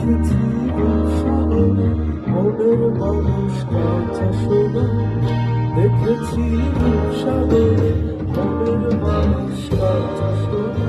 দেখেছি সাগরে মনের মানুষ কাঁচা সোনা দেখেছি সাগরে মনের মানুষ কাঁচা সোনা